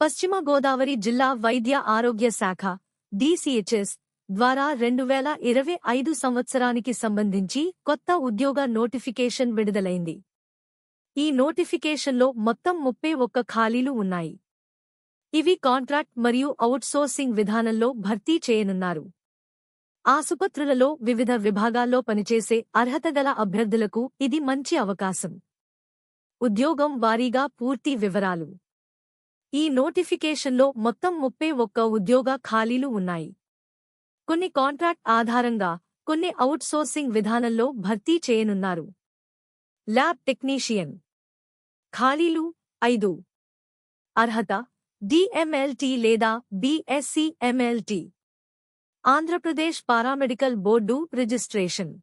పశ్చిమ గోదావరి జిల్లా వైద్య ఆరోగ్య శాఖ డిసిహెచ్ఎస్ ద్వారా రెండు వేల ఇరవై ఐదు సంవత్సరానికి సంబంధించి కొత్త ఉద్యోగ నోటిఫికేషన్ విడుదలైంది. ఈ నోటిఫికేషన్లో మొత్తం ముప్పై ఒక్క ఖాళీలు ఉన్నాయి. ఇవి కాంట్రాక్ట్ మరియు అవుట్సోర్సింగ్ విధానంలో భర్తీ చేయనున్నారు. ఆసుపత్రులలో వివిధ విభాగాల్లో పనిచేసే అర్హత గల అభ్యర్థులకు ఇది మంచి అవకాశం. ఉద్యోగం వారీగా పూర్తి వివరాలు. ఈ నోటిఫికేషన్లో మొత్తం ముప్పై ఒక్క ఉద్యోగ ఖాళీలు ఉన్నాయి. కొన్ని కాంట్రాక్ట్ ఆధారంగా కొన్ని అవుట్సోర్సింగ్ విధానంలో భర్తీ చేయనున్నారు. Lab technician. ఖాళీలు ఐదు. అర్హత డిఎంఎల్టీ లేదా BSc MLT Andhra Pradesh paramedical board registration.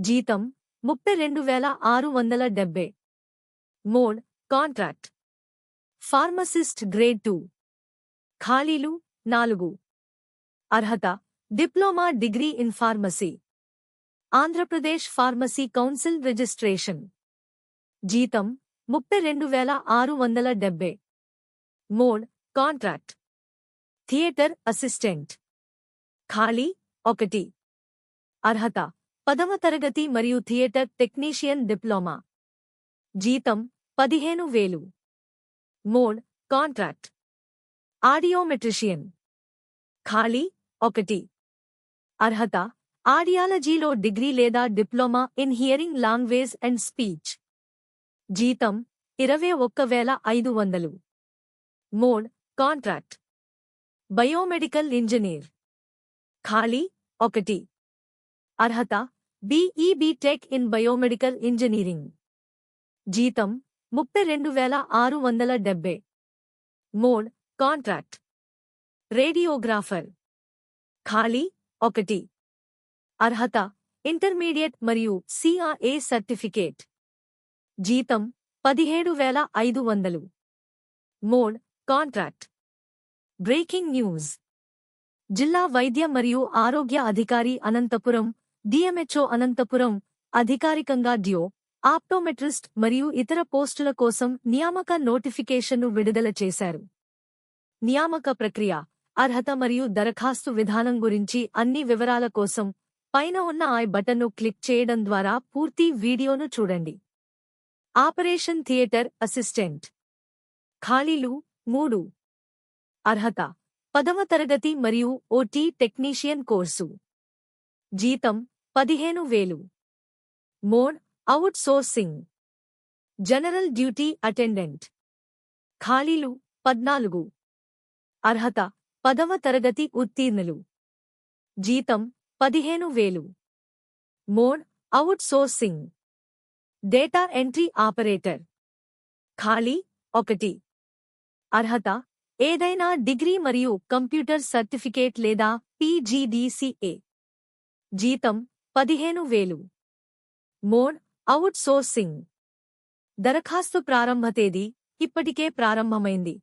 జీతం ముప్పై రెండు వేల ఆరు వందల డెబ్బై. Mode contract. Pharmacist grade two. ఖాళీలు నాలుగు. అర్హత diploma degree in pharmacy. Andhra Pradesh pharmacy council registration. జీతం ముప్పై రెండు వేల ఆరు వందల డెబ్బై. Mode contract. Theatre assistant. ఖాళీ ఒకటి. అర్హత పదవ తరగతి మరియు థియేటర్ టెక్నీషియన్ డిప్లొమా. జీతం పదిహేను వేలు. Mode contract. ఆడియోమెట్రిషియన్. ఖాళీ ఒకటి. అర్హత ఆడియాలజీలో డిగ్రీ లేదా diploma in hearing language and speech. జీతం ఇరవై ఒక్క వేల ఐదు వందలు. Mode contract. Biomedical engineer. ఖాళీ ఒకటి. అర్హత B E B tech in biomedical engineering. జీతం ముప్పై రెండు వేల ఆరు వందల డెబ్బై. Mode contract. రేడియోగ్రాఫర్. ఖాళీ ఒకటి. అర్హత ఇంటర్మీడియట్ మరియు సిఆర్ఏ సర్టిఫికేట్. జీతం పదిహేడు వేల ఐదు వందలు. Mode contract. Breaking news. జిల్లా వైద్య మరియు ఆరోగ్య అధికారి అనంతపురం డిఎంహెచ్ఓ అనంతపురం అధికారికంగా డ్యో. ఆప్టోమెట్రిస్ట్ మరియు ఇతర పోస్టుల కోసం నియామక నోటిఫికేషన్ను విడుదల చేశారు. నియామక ప్రక్రియ అర్హత మరియు దరఖాస్తు విధానం గురించి అన్ని వివరాల కోసం పైన ఉన్న ఐ బటన్ను క్లిక్ చేయడం ద్వారా పూర్తి వీడియోను చూడండి. Operation theatre assistant. ఖాళీలు మూడు. అర్హత పదవ తరగతి మరియు ఓటీ టెక్నీషియన్ కోర్సు. జీతం పదిహేను వేలు. Mode outsourcing general duty attendant. ఖాళీలు పద్నాలుగు. అర్హత పదవ తరగతి ఉత్తీర్ణులు. జీతం పదిహేను వేలు. Mode outsourcing data entry operator. ఖాళీ ఒకటి. అర్హత ఏదైనా డిగ్రీ మరియు కంప్యూటర్ సర్టిఫికేట్ లేదా పీజీడీసీఏ. జీతం పదిహేను వేలు. మోడ్ అవుట్ సోర్సింగ్ దరఖాస్తు ప్రారంభ తేదీ ఇప్పటికే ప్రారంభమైంది.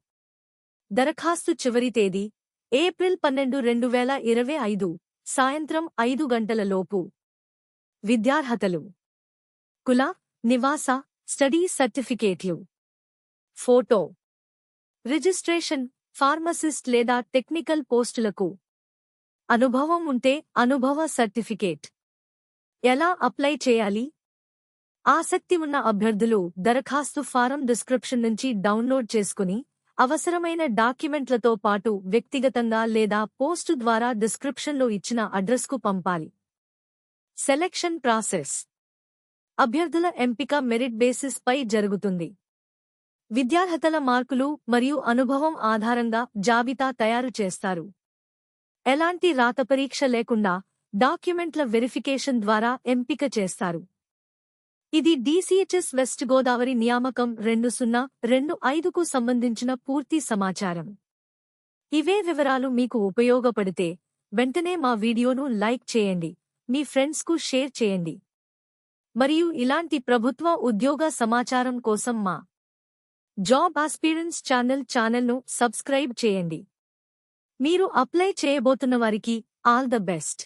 దరఖాస్తు చివరి తేదీ ఏప్రిల్ పన్నెండు రెండు వేల ఇరవై ఐదు సాయంత్రం ఐదు గంటల లోపు. విద్యార్హతలు. కుల నివాస స్టడీ సర్టిఫికేట్లు. ఫోటో. రిజిస్ట్రేషన్ ఫార్మసిస్ట్ లేదా టెక్నికల్ పోస్టులకు. అనుభవం ఉంటే అనుభవ సర్టిఫికేట్. ఎలా అప్లై చేయాలి? ఆసక్తి ఉన్న అభ్యర్థులు దరఖాస్తు ఫారం డిస్క్రిప్షన్ నుంచి డౌన్లోడ్ చేసుకుని అవసరమైన డాక్యుమెంట్లతో పాటు వ్యక్తిగతంగా లేదా పోస్టు ద్వారా డిస్క్రిప్షన్లో ఇచ్చిన అడ్రస్కు పంపాలి. Selection process. అభ్యర్థుల ఎంపిక మెరిట్ బేసిస్ పై జరుగుతుంది. విద్యార్హతల మార్కులు మరియు అనుభవం ఆధారంగా జాబితా తయారు చేస్తారు. ఎలాంటి రాత పరీక్ష లేకుండా డాక్యుమెంట్ల వెరిఫికేషన్ ద్వారా ఎంపిక చేస్తారు. ఇది డీసీహెచ్ఎస్ వెస్ట్ గోదావరి నియామకం రెండు సున్నా రెండు ఐదుకు సంబంధించిన పూర్తి సమాచారం. ఇవే వివరాలు మీకు ఉపయోగపడితే వెంటనే మా వీడియోను లైక్ చేయండి మీ ఫ్రెండ్స్కు షేర్ చేయండి. మరియు ఇలాంటి ప్రభుత్వ ఉద్యోగ సమాచారం కోసం మా జాబ్ ఆస్పిరెన్స్ ఛానల్ ఛానల్ను సబ్స్క్రైబ్ చేయండి. మీరు అప్లై చేయబోతున్న వారికి ఆల్ ద బెస్ట్.